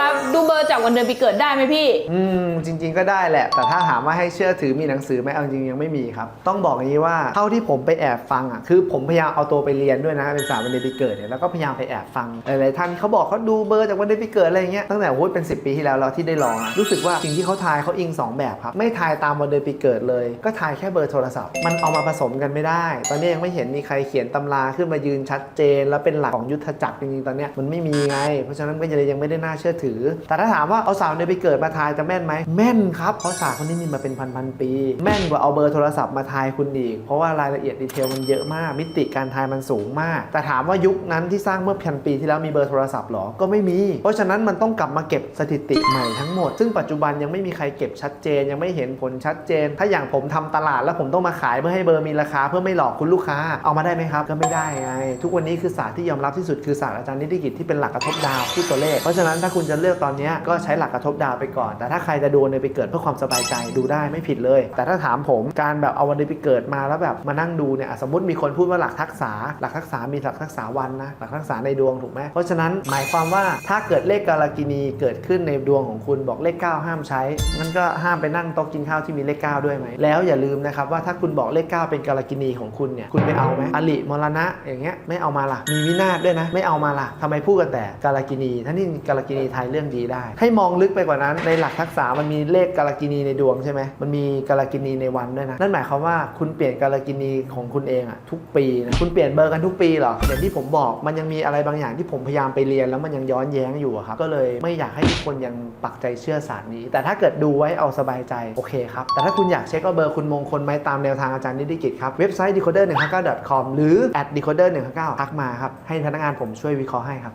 ครับ ดูเบอร์จากวันเดือนปีเกิดได้ไหมพี่ อืมจริง ๆก็ได้แหละ แต่ถ้าถามว่าให้เชื่อถือมีหนังสือไหมเอาจริงๆยังไม่มีครับ ต้องบอกอย่างนี้ว่าเท่าที่ผมไปแอบฟังอะคือผมพยายามเอาตัวไปเรียนด้วยนะเป็นสาววันเดือนปีเกิดเนี่ยแล้วก็พยายามไปแอบฟังหลายๆท่านเขาบอกเขาดูเบอร์จากวันเดือนปีเกิดอะไรอย่างเงี้ยตั้งแต่โอ้ยเป็น 10 ปีที่แล้วเราที่ได้ลองอะรู้สึกว่าสิ่งที่เขาทายเขาอิงสองแบบครับไม่ทายตามวันเดือนปีเกิดเลย ก็ทายแค่เบอร์โทรศัพท์ มันเอามาผสมกันไม่ได้ ตอนนี้ยังไม่เห็นมีใครเขียนตำราขึ้นมายืนชัดเจน แล้วเป็นหลักของยุทธจักรจริงๆตอนเนี้ยมันไม่มีไง เพราะฉะนั้นก็เลยยังไม่ได้น่าเชื่อถือแต่ถ้าถามว่าเอาสาวเดือนปีเกิดมาทายจะแม่นไหมแม่นครับเพราะสาวคนนี้มีมาเป็นพันๆปี แม่นกว่าเอาเบอร์โทรศัพท์มาทายคุณอีกเพราะว่ารายละเอียดดีเทลมันเยอะมาก มิติการทายมันสูงมาก แต่ถามว่ายุคนั้นที่สร้างเมื่อพันปีที่แล้วมีเบอร์โทรศัพท์หรอก็ไม่มี เพราะฉะนั้นมันต้องกลับมาเก็บสถิติใหม่ทั้งหมด ซึ่งปัจจุบันยังไม่มีใครเก็บชัดเจน ยังไม่เห็นผลชัดเจน ถ้าอย่างผมทำตลาดแล้วผมต้องมาขายเพื่อให้เบอร์มีราคาเพื่อไม่หลอกคุณลูกค้าเอามาได้ไหมครับ ก็ไม่ได้ไงทุกวันนี้คือศาสตร์ที่ยอมรับที่สุดคือศาสตร์อาจารย์นิติกิจที่เป็นหลักกระทบดาวพูดตัวเลขเพราะฉะนั้นถ้าคุณจะเลือกตอนนี้ก็ใช้หลักกระทบดาวไปก่อน แต่ถ้าใครจะดูในไปเกิดเพื่อความสบายใจดูได้ไม่ผิดเลย แต่ถ้าถามผมการแบบเอาวันเดือนปีเกิดมาแล้วแบบมานั่งดูเนี่ยสมมติมีคนพูดว่าหลักทักษะหลักทักษะมีหลักทักษะวันนะหลักทักษะในดวงถูกไหมเพราะฉะนั้นหมายความว่าถ้าเกิดเลขกาลกินีเกิดขึ้นในดวงของคุณบอกเลข 9 ห้ามใช้งั้นก็ห้ามไปนั่งโต๊ะกินข้าวที่มีเลข 9 ด้วยไหมแล้วอย่าลืมนะครับว่าถ้าคุณบอกเลข 9 เป็นกาลกินีของคุณเนี่ยคุณไปเอาไหมอลิมรณะอย่างเงี้ยไม่เอามาล่ะมีวินาศด้วยนะ ไม่เอามาล่ะทำไมพูดกันแต่กาลกินีท่านี่กาลกินีไทยเรื่องดีได้ ให้มองลึกไปกว่านั้น ในหลักทักษะมันมีเลขกาลกินีในดวงใช่ไหมมันมีกาลกินีในวันด้วยนะ นั่นหมายความว่าคุณเปลี่ยนกาลกินีของคุณเองอะทุกปีนะคุณเปลี่ยนเบอร์กันทุกปีเหรออย่างที่ผมบอกมันยังมีอะไรบางอย่างที่ผมพยายามไปเรียนแล้วมันยังย้อนแย้งอยู่อะครับก็เลยไม่อยากให้ทุกคนยังปักใจเชื่อศาสตร์นี้ แต่ถ้าเกิดดูไว้เอาสบายใจโอเคครับแต่ถ้าคุณอยากเช็คว่าเบอร์คุณมงคลไหมตามแนวทางอาจารย์นิติกิจครับเว็บไซต์ decoder 1 5 9 com หรือ at decoder 1 5 9ทักมาครับให้พนักงานผมช่วยวิเคราะห์ให้ครับ